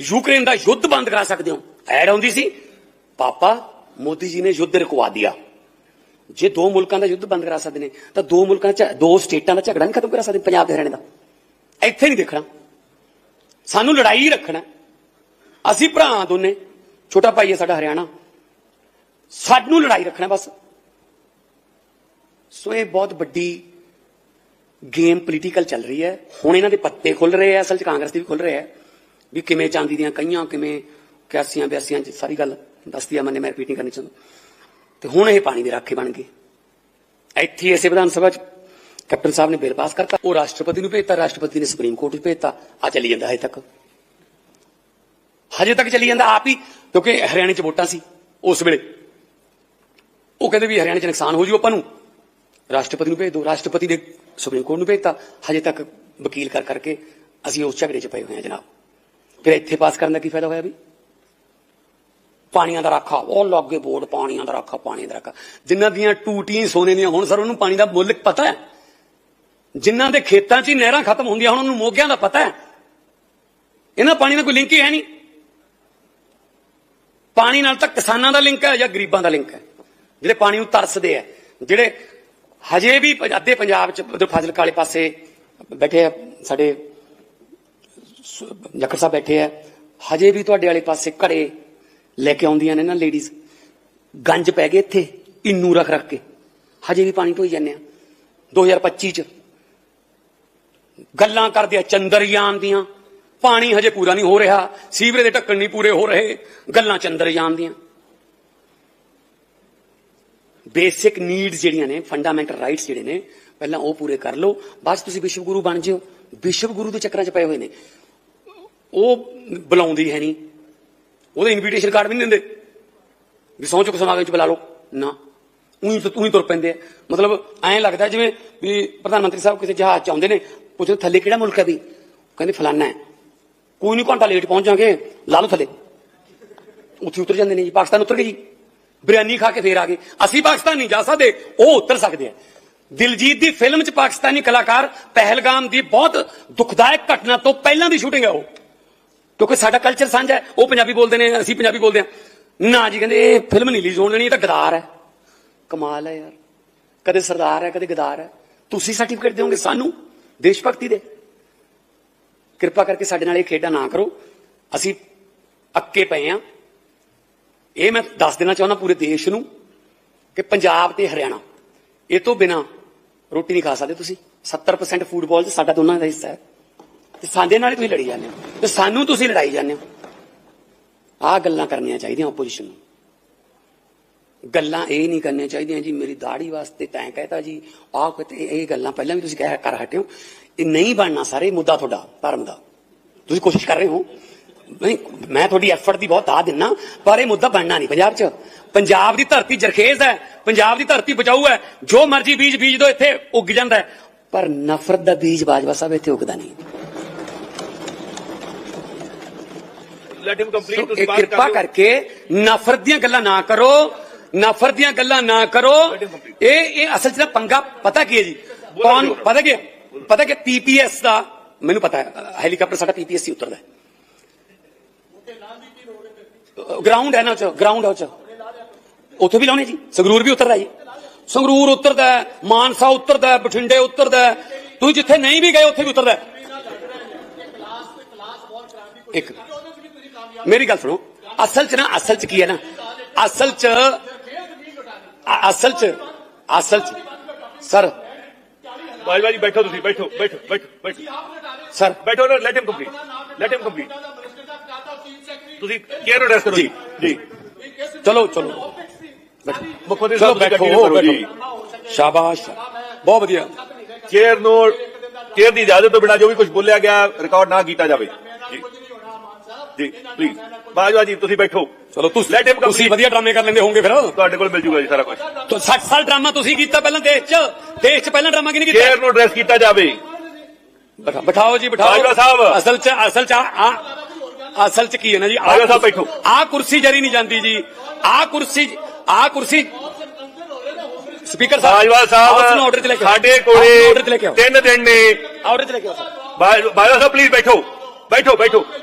ਯੂਕਰੇਨ ਦਾ ਯੁੱਧ ਬੰਦ ਕਰਾ ਸਕਦੇ ਹੋ, ਐਡ ਆਉਂਦੀ ਸੀ, ਪਾਪਾ ਮੋਦੀ ਜੀ ਨੇ ਯੁੱਧ ਰੁਕਵਾ ਦਿਆ। ਜੇ ਦੋ ਮੁਲਕਾਂ ਦਾ ਯੁੱਧ ਬੰਦ ਕਰਾ ਸਕਦੇ ਨੇ, ਤਾਂ ਦੋ ਮੁਲਕਾਂ ਚ ਦੋ ਸਟੇਟਾਂ ਦਾ ਝਗੜਾ ਨਹੀਂ ਖਤਮ ਕਰਾ ਸਕਦੇ, ਪੰਜਾਬ ਤੇ ਹਰਿਆਣੇ ਦਾ। ਇੱਥੇ ਨਹੀਂ ਦੇਖਣਾ। ਸਾਨੂੰ ਲੜਾਈ ਹੀ ਰੱਖਣਾ ਅਸੀਂ ਭਰਾ ਹਾਂ ਦੋਨੇ, ਛੋਟਾ ਭਾਈ ਹੈ ਸਾਡਾ ਹਰਿਆਣਾ। ਸਾਨੂੰ ਲੜਾਈ ਰੱਖਣਾ ਬਸ। ਸੋ ਇਹ ਬਹੁਤ ਵੱਡੀ ਗੇਮ ਪੋਲੀਟੀਕਲ ਚੱਲ ਰਹੀ ਹੈ। ਹੁਣ ਇਹਨਾਂ ਦੇ ਪੱਤੇ ਖੁੱਲ ਰਹੇ ਆ, ਅਸਲ 'ਚ ਕਾਂਗਰਸ ਦੇ ਵੀ ਖੁੱਲ ਰਹੇ ਆ। ਵੀ ਕਿਵੇਂ ਚਾਂਦੀ ਦੀਆਂ ਕਈਆਂ, ਕਿਵੇਂ ਕਿਆਸੀਆਂ ਬਿਆਸੀਆਂ 'ਚ ਸਾਰੀ ਗੱਲ ਦੱਸਦੀ ਆ ਮੈਨੇ ਮੈਂ ਰਿਪੀਟ ਨਹੀਂ ਕਰਨੀ ਚਾਹੁੰਦਾ। ਤੇ ਹੁਣ ਇਹ ਪਾਣੀ ਦੇ ਰਾਖੇ ਬਣ ਗਏ। ਇੱਥੇ ਇਸੇ ਵਿਧਾਨ ਸਭਾ 'ਚ ਕੈਪਟਨ ਸਾਹਿਬ ਨੇ ਬਿੱਲ ਪਾਸ ਕਰਤਾ, ਉਹ ਰਾਸ਼ਟਰਪਤੀ ਨੂੰ ਭੇਜਤਾ, ਰਾਸ਼ਟਰਪਤੀ ਨੇ ਸੁਪਰੀਮ ਕੋਰਟ 'ਚ ਭੇਜਤਾ, ਆ ਚੱਲੀ ਜਾਂਦਾ ਹਜੇ ਤੱਕ। ਹਜੇ ਤੱਕ ਚੱਲੀ ਜਾਂਦਾ ਆਪ ਹੀ, ਕਿਉਂਕਿ ਹਰਿਆਣੇ 'ਚ ਵੋਟਾਂ ਸੀ, ਉਸ ਵੇਲੇ। ਉਹ ਕਹਿੰਦੇ ਵੀ ਹਰਿਆਣੇ 'ਚ ਨੁਕਸਾਨ ਹੋ ਜੂ ਆਪਾਂ ਨੂੰ। ਰਾਸ਼ਟਰਪਤੀ ਨੂੰ ਭੇਜ ਦਿਓ ਰਾਸ਼ਟਰਪਤੀ ਨੇ ਸੁਪਰੀਮ ਕੋਰਟ ਨੂੰ ਭੇਜਤਾ, ਹਜੇ ਤੱਕ ਵਕੀਲ ਕਰ ਕਰਕੇ ਅਸੀਂ ਉਸ ਝਗੜੇ 'ਚ ਪਏ ਹੋਏ ਹਾਂ ਜਨਾਬ। ਫਿਰ ਇੱਥੇ ਪਾਸ ਕਰਨ ਦਾ ਕੀ ਫਾਇਦਾ ਹੋਇਆ ਵੀ? ਪਾਣੀਆਂ ਦਾ ਰਾਖਾ, ਉਹ ਲਾਗੇ ਬੋਰਡ, ਪਾਣੀਆਂ ਦਾ ਰਾਖਾ ਪਾਣੀ ਦਾ ਰਾਖਾ। ਜਿਨ੍ਹਾਂ ਦੀਆਂ ਟੂਟੀਆਂ ਸੋਨੇ ਦੀਆਂ ਹੁਣ, ਸਰ, ਉਹਨੂੰ ਪਾਣੀ ਦਾ ਮੁੱਲ ਪਤਾ ਹੈ। ਜਿਨ੍ਹਾਂ ਦੇ ਖੇਤਾਂ 'ਚ ਹੀ ਨਹਿਰਾਂ ਖਤਮ ਹੁੰਦੀਆਂ ਹੁਣ ਉਹਨੂੰ ਮੋਗਿਆਂ ਦਾ ਪਤਾ ਹੈ। ਇਹਨਾਂ ਪਾਣੀ ਨਾਲ ਕੋਈ ਲਿੰਕ ਹੀ ਹੈ ਨਹੀਂ। ਪਾਣੀ ਨਾਲ ਤਾਂ ਕਿਸਾਨਾਂ ਦਾ ਲਿੰਕ ਹੈ ਜਾਂ ਗਰੀਬਾਂ ਦਾ ਲਿੰਕ ਹੈ, ਜਿਹੜੇ ਪਾਣੀ ਨੂੰ ਤਰਸਦੇ ਆ ਜਿਹੜੇ ਹਜੇ ਵੀ ਅੱਧੇ ਪੰਜਾਬ ਚ ਉਧਰ ਫਾਜ਼ਿਲਕਾ ਵਾਲੇ ਪਾਸੇ ਬੈਠੇ ਆ, ਸਾਡੇ ਸ- ਜੱਕਰ ਸਾਹਿਬ ਬੈਠੇ ਆ, ਹਜੇ ਵੀ ਤੁਹਾਡੇ ਵਾਲੇ ਪਾਸੇ ਘੜੇ ਲੈ ਕੇ ਆਉਂਦੀਆਂ ਨੇ ਨਾ ਲੇਡੀਜ਼ ਗੰਜ ਪੈ ਗਏ ਇੱਥੇ, ਇੰਨੂ ਰੱਖ ਰੱਖ ਕੇ। ਹਜੇ ਵੀ ਪਾਣੀ ਢੋਈ ਜਾਂਦੇ ਆ। 2025 ਚ ਗੱਲਾਂ ਕਰਦੇ ਆ ਚੰਦਰਯਾਨ ਦੀਆਂ। ਪਾਣੀ ਹਜੇ ਪੂਰਾ ਨਹੀਂ ਹੋ ਰਿਹਾ, ਸੀਵਰੇਜ ਦੇ ਢੱਕਣ ਨਹੀਂ ਪੂਰੇ ਹੋ ਰਹੇ, ਗੱਲਾਂ ਚੰਦਰਯਾਨ ਦੀਆਂ। ਬੇਸਿਕ ਨੀਡਸ ਜਿਹੜੀਆਂ ਨੇ, ਫੰਡਾਮੈਂਟਲ ਰਾਈਟਸ ਜਿਹੜੇ ਨੇ, ਪਹਿਲਾਂ ਉਹ ਪੂਰੇ ਕਰ ਲਓ। ਬਸ ਤੁਸੀਂ ਵਿਸ਼ਵ ਗੁਰੂ ਬਣ ਜਿਓ। ਵਿਸ਼ਵ ਗੁਰੂ ਦੇ ਚੱਕਰਾਂ 'ਚ ਪਏ ਹੋਏ ਨੇ। ਉਹ ਬੁਲਾਉਂਦੀ ਹੈ ਨਹੀਂ। ਉਹਦੇ ਇਨਵੀਟੇਸ਼ਨ ਕਾਰਡ ਵੀ ਨਹੀਂ ਦਿੰਦੇ। ਵੀ ਸਹੁੰ ਚੁੱਕ ਸਮਾਗਮ 'ਚ ਬੁਲਾ ਲਓ। ਨਾ। ਉਹੀ ਉਹੀ ਤੁਰ ਪੈਂਦੇ ਮਤਲਬ ਐਂ ਲੱਗਦਾ ਜਿਵੇਂ ਵੀ ਪ੍ਰਧਾਨ ਮੰਤਰੀ ਸਾਹਿਬ ਕਿਸੇ ਜਹਾਜ਼ 'ਚ ਆਉਂਦੇ ਨੇ ਪੁੱਛਦੇ ਥੱਲੇ ਕਿਹੜਾ ਮੁਲਕ ਹੈ ਵੀ? ਕਹਿੰਦੇ, ਫਲਾਨਾ ਹੈ। ਕੋਈ ਨਹੀਂ ਘੰਟਾ ਲੇਟ ਪਹੁੰਚ ਜਾਗੇ ਲਾ ਲਓ ਥੱਲੇ। ਉੱਥੇ ਉਤਰ ਜਾਂਦੇ ਨੇ ਜੀ, ਪਾਕਿਸਤਾਨ ਉਤਰ ਗਏ ਜੀ। ਬਿਰਿਆਨੀ ਖਾ ਕੇ ਫੇਰ ਆ ਗਏ। ਅਸੀਂ ਪਾਕਿਸਤਾਨ ਨਹੀਂ ਜਾ ਸਕਦੇ, ਉਹ ਉਤਰ ਸਕਦੇ ਆ। ਦਿਲਜੀਤ ਦੀ ਫਿਲਮ 'ਚ ਪਾਕਿਸਤਾਨੀ ਕਲਾਕਾਰ ਪਹਿਲਗਾਮ ਦੀ ਬਹੁਤ ਦੁਖਦਾਇਕ ਘਟਨਾ ਤੋਂ ਪਹਿਲਾਂ ਦੀ ਸ਼ੂਟਿੰਗ ਹੈ ਉਹ। ਕਿਉਂਕਿ ਸਾਡਾ ਕਲਚਰ ਸਾਂਝਾ ਹੈ, ਉਹ ਪੰਜਾਬੀ ਬੋਲਦੇ ਨੇ, ਅਸੀਂ ਪੰਜਾਬੀ ਬੋਲਦੇ ਹਾਂ। ਨਾ ਜੀ, ਕਹਿੰਦੇ, ਇਹ ਫਿਲਮ ਨਹੀਂ ਰਿਲੀਜ਼ ਹੋਣ ਦੇਣੀ, ਇਹ ਤਾਂ ਗਦਾਰ ਹੈ। ਕਮਾਲ ਹੈ ਯਾਰ। ਕਦੇ ਸਰਦਾਰ ਹੈ, ਕਦੇ ਗਦਾਰ ਹੈ। ਤੁਸੀਂ ਸਰਟੀਫਿਕੇਟ ਦਿਓਗੇ ਸਾਨੂੰ? ਦੇਸ਼ ਭਗਤੀ ਦੇ। ਕਿਰਪਾ ਕਰਕੇ ਸਾਡੇ ਨਾਲ ਇਹ ਖੇਡਾਂ ਨਾ ਕਰੋ। ਅਸੀਂ ਅੱਕੇ ਪਏ ਆ। ਇਹ ਮੈਂ ਦੱਸ ਦੇਣਾ ਚਾਹੁੰਦਾ ਪੂਰੇ ਦੇਸ਼ ਨੂੰ ਕਿ ਪੰਜਾਬ ਤੇ ਹਰਿਆਣਾ, ਇਹ ਤੋਂ ਬਿਨਾ ਰੋਟੀ ਨਹੀਂ ਖਾ ਸਕਦੇ ਤੁਸੀਂ। 70% ਫੂਟਬਾਲ 'ਚ ਸਾਡਾ ਦੋਨਾਂ ਦਾ ਹਿੱਸਾ ਹੈ। ਤੇ ਸਾਡੇ ਨਾਲ ਹੀ ਤੁਸੀਂ ਲੜੀ ਜਾਂਦੇ ਹੋ। ਤੇ ਸਾਨੂੰ ਤੁਸੀਂ ਲੜਾਈ ਜਾਂਦੇ ਹੋ। ਆਹ ਗੱਲਾਂ ਕਰਨੀਆਂ ਚਾਹੀਦੀਆਂ ਆਪੋਜੀਸ਼ਨ ਨੂੰ। ਗੱਲਾਂ ਇਹ ਨਹੀਂ ਕਰਨੀਆਂ ਚਾਹੀਦੀਆਂ ਜੀ ਮੇਰੀ ਦਾੜੀ ਵਾਸਤੇ ਤੈਂ ਕਹਿਤਾ ਜੀ। ਆਹ ਕਿਤੇ ਇਹ ਗੱਲਾਂ ਪਹਿਲਾਂ ਵੀ ਤੁਸੀਂ ਕਹਿ ਕਰ ਹਟੇ ਹੋ। ਇਹ ਨਹੀਂ ਬਣਨਾ ਸਾਰੇ ਮੁੱਦਾ ਤੁਹਾਡਾ ਧਰਮ ਦਾ। ਤੁਸੀਂ ਕੋਸ਼ਿਸ਼ ਕਰ ਰਹੇ ਹੋ। ਨਹੀਂ ਮੈਂ ਤੁਹਾਡੀ ਐਫਰਟ ਦੀ ਬਹੁਤ ਦਾਦ ਦਿੰਨਾ ਪਰ ਇਹ ਮੁੱਦਾ ਬਣਨਾ ਨਹੀਂ ਪੰਜਾਬ 'ਚ। ਪੰਜਾਬ ਦੀ ਧਰਤੀ ਜਰਖੇਜ਼ ਹੈ ਪੰਜਾਬ ਦੀ ਧਰਤੀ ਬਚਾਊ ਹੈ। ਜੋ ਮਰਜ਼ੀ ਬੀਜ ਬੀਜ ਦੋ ਇੱਥੇ ਉੱਗ ਜਾਂਦਾ ਹੈ। ਪਰ ਨਫ਼ਰਤ ਦਾ ਬੀਜ ਬਾਜਵਾ ਸਾਹਿਬ ਇੱਥੇ ਉੱਗਦਾ ਨਹੀਂ। ਲੈਟ ਹਿਮ ਕੰਪਲੀਟ ਤੁਸੀਂ ਬਾਤ ਕਿਰਪਾ ਕਰ ਕਰਕੇ ਨਫ਼ਰਤ ਦੀਆਂ ਗੱਲਾਂ ਨਾ ਕਰੋ। ਨਫ਼ਰਤ ਦੀਆਂ ਗੱਲਾਂ ਨਾ ਕਰੋ। ਇਹ ਇਹ ਅਸਲ 'ਚ ਨਾ ਪੰਗਾ ਪਤਾ ਕੀ ਹੈ ਜੀ? ਕੌਣ, ਪਤਾ ਕੀ ਪਤਾ ਕਿ ਪੀਪੀਐਸ ਦਾ, ਮੈਨੂੰ ਪਤਾ ਹੈ, ਹੈਲੀਕਾਪਟਰ ਸਾਡਾ ਪੀਪੀਐਸ ਹੀ ਉਤਰਦਾ ਹੈ। ਗਰਾਊਂਡ ਹੈ ਨਾ 'ਚ ਗਰਾਊਂਡ ਹੈ 'ਚ। ਉੱਥੇ ਵੀ ਲਾਉਣੇ ਜੀ, ਸੰਗਰੂਰ ਵੀ ਉਤਰਦਾ ਜੀ। ਸੰਗਰੂਰ ਉਤਰਦਾ ਮਾਨਸਾ ਉਤਰਦਾ ਬਠਿੰਡੇ ਉਤਰਦਾ ਤੁਸੀਂ ਜਿੱਥੇ ਨਹੀਂ ਵੀ ਗਏ, ਉੱਥੇ ਵੀ ਉਤਰਦਾ ਇੱਕ ਮੇਰੀ ਗੱਲ ਸੁਣੋ। ਅਸਲ 'ਚ ਨਾ, ਅਸਲ 'ਚ ਕੀ ਹੈ ਨਾ? ਅਸਲ 'ਚ ਅਸਲ 'ਚ ਅਸਲ 'ਚ ਸਰ। ਬਾਜਵਾ ਜੀ ਬੈਠੋ ਤੁਸੀਂ ਬੈਠੋ ਬੈਠੋ ਬੈਠੋ ਬੈਠੋ। ਸਰ। ਬੈਠੋ ਨਾ let him complete let him complete ਤੁਸੀਂ ਕੇਅਰ ਐਡਰੈਸ ਕਰੋ। ਜੀ ਜੀ। ਚਲੋ ਚਲੋ। ਮੁੱਖ ਮੰਤਰੀ ਸਾਹਿਬ ਬੈਠੋ ਬੈਠੋ ਸ਼ਾਬਾਸ਼। ਬਹੁਤ ਵਧੀਆ। ਚੇਅਰ ਨੂੰ ਚੇਅਰ ਦੀ ਇਜਾਜ਼ਤ ਤੋਂ ਬਿਨਾਂ ਜੋ ਵੀ ਕੁਝ ਬੋਲਿਆ ਗਿਆ ਰਿਕਾਰਡ ਨਾ ਕੀਤਾ ਜਾਵੇ। ਜੀ। ਜੀ ਪਲੀਜ਼ ਬਾਜਵਾ ਜੀ ਤੁਸੀਂ ਬੈਠੋ ਚਲੋ ਤੁਸੀਂ Let him complete. ਤੁਸੀਂ ਵਧੀਆ ਡਰਾਮੇ ਕਰ ਲੈਂਦੇ ਹੋਵੋਗੇ ਫਿਰ ਤੁਹਾਡੇ ਕੋਲ ਮਿਲ ਜੂਗਾ ਜੀ ਸਾਰਾ ਕੁਝ ਤੋ 60 ਸਾਲ ਡਰਾਮਾ ਤੁਸੀਂ ਕੀਤਾ ਪਹਿਲਾਂ ਦੇਸ਼ 'ਚ ਦੇਸ਼ 'ਚ ਪਹਿਲਾਂ ਡਰਾਮਾ ਕਿਹਨੇ ਕੀਤਾ ਚੇਅਰ ਨੂੰ ਐਡਰੈਸ ਕੀਤਾ ਜਾਵੇ ਬਿਠਾ- ਬਿਠਾਓ ਜੀ ਬਿਠਾਓ ਬਾਜਵਾ ਸਾਹਿਬ। ਅਸਲ 'ਚ ਅਸਲ 'ਚ ਆ ਅਸਲ 'ਚ ਕੀ ਹੈ ਨਾ ਜੀ ਆਹ ਬਾਜਵਾ ਸਾਹਿਬ ਬੈਠੋ। ਆਹ ਕੁਰਸੀ ਜਰੀ ਨਹੀਂ ਜਾਂਦੀ ਜੀ ਆਹ ਕੁਰਸੀ ਆਹ ਕੁਰਸੀ ਸਪੀਕਰ ਸਾਹਿਬ ਬਾਜਵਾ ਆਓ ਉਸਨੂੰ ਆਰਡਰ ਤੇ ਲੈ ਸਾਹਿਬ ਕੇ ਆਓ। ਸਾਡੇ ਆਓ, ਆਰਡਰ ਤੇ ਲੈ ਕੋਲੇ ਕੇ ਆਓ ਤਿੰਨ ਦਿਨ ਨੇ ਆਰਡਰ ਤੇ ਲੈ ਕੇ ਆਓ ਬਾਜਵਾ ਸਾਹਿਬ ਪਲੀਜ਼ ਬੈਠੋ ਬੈਠੋ ਬੈਠੋ